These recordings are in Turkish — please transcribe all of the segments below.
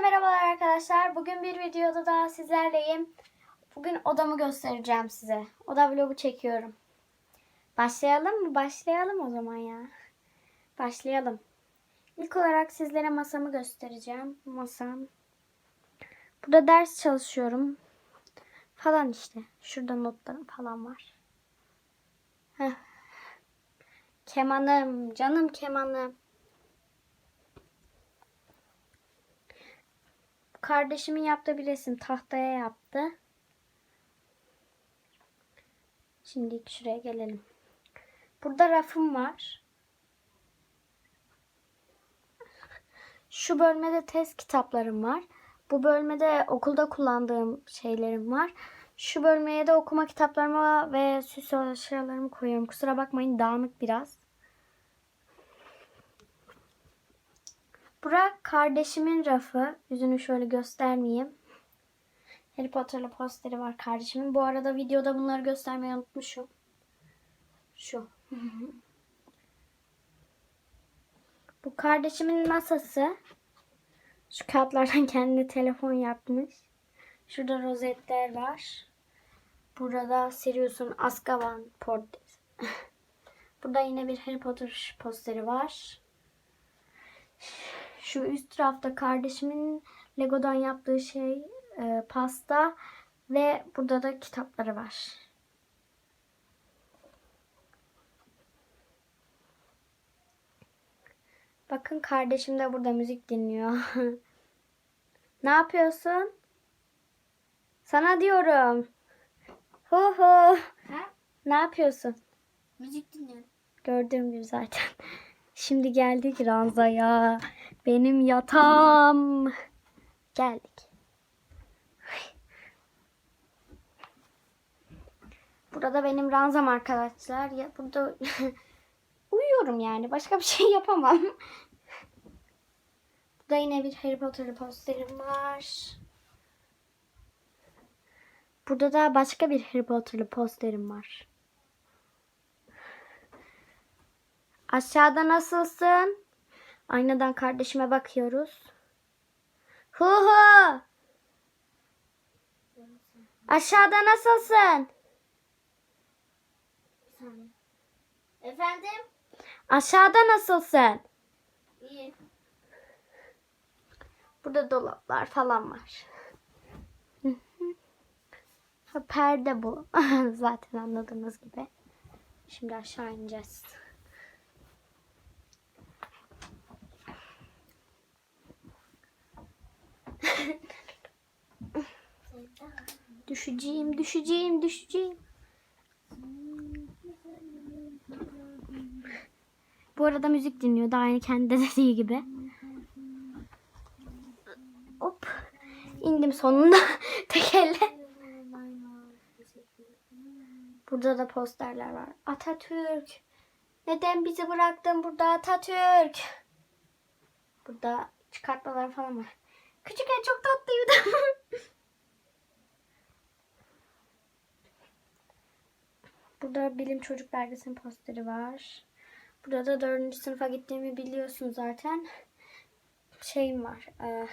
merhabalar arkadaşlar. Bugün bir videoda daha sizlerleyim. Bugün odamı göstereceğim size. Oda vlogu çekiyorum. Başlayalım mı? Başlayalım o zaman ya. Başlayalım. İlk olarak sizlere masamı göstereceğim. Masam. Burada ders çalışıyorum. Falan işte. Şurada notlarım falan var. Heh. Kemanım. Canım kemanım. Kardeşimin yaptığı bir resim tahtaya yaptı. Şimdi şuraya gelelim. Burada rafım var. Şu bölmede test kitaplarım var. Bu bölmede okulda kullandığım şeylerim var. Şu bölmeye de okuma kitaplarımı ve süs eşyalarımı koyuyorum. Kusura bakmayın dağınık biraz. Bura kardeşimin rafı. Yüzünü şöyle göstermeyeyim. Harry Potter'lı posteri var kardeşimin. Bu arada videoda bunları göstermeyi unutmuşum. Şu. Bu kardeşimin masası. Şu kağıtlardan kendi telefon yapmış. Şurada rozetler var. Burada Sirius'un Azkaban portresi. Burada yine bir Harry Potter posteri var. Şu üst tarafta kardeşimin Lego'dan yaptığı şey e, pasta ve burada da kitapları var. Bakın kardeşim de burada müzik dinliyor. ne yapıyorsun? Sana diyorum. Hu hu. Ha? Ne yapıyorsun? Müzik dinliyorum. Gördüğüm gibi zaten. Şimdi geldik ranzaya. Benim yatağım. Geldik. Burada benim ranzam arkadaşlar. Ya burada uyuyorum yani. Başka bir şey yapamam. Burada yine bir Harry Potter posterim var. Burada da başka bir Harry Potter'lı posterim var. Aşağıda nasılsın? Aynadan kardeşime bakıyoruz. Hu hu. Aşağıda nasılsın? Efendim? Aşağıda nasılsın? İyi. Burada dolaplar falan var. Perde bu. Zaten anladığınız gibi. Şimdi aşağı ineceğiz. Düşeceğim, düşeceğim, düşeceğim. Bu arada müzik dinliyor. Daha aynı kendi de dediği gibi. Hop. İndim sonunda. Tek elle. Burada da posterler var. Atatürk. Neden bizi bıraktın burada Atatürk? Burada çıkartmalar falan var. Küçükken çok tatlıydı. Burada Bilim Çocuk Belgesi'nin posteri var. Burada da dördüncü sınıfa gittiğimi biliyorsun zaten. Şeyim var. e,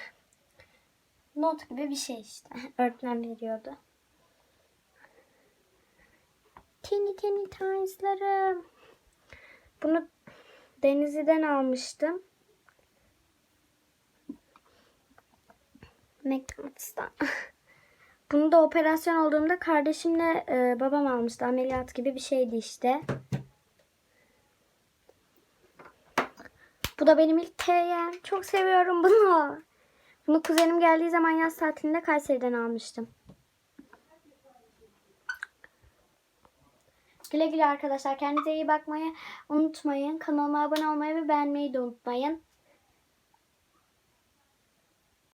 not gibi bir şey işte. Öğretmen veriyordu. Teeny teeny tines'larım. Bunu Denizli'den almıştım. McDonald's'tan. Bunu da operasyon olduğumda kardeşimle e, babam almıştı. Ameliyat gibi bir şeydi işte. Bu da benim ilk TY'm. Çok seviyorum bunu. Bunu kuzenim geldiği zaman yaz tatilinde Kayseri'den almıştım. Güle güle arkadaşlar. Kendinize iyi bakmayı unutmayın. Kanalıma abone olmayı ve beğenmeyi de unutmayın.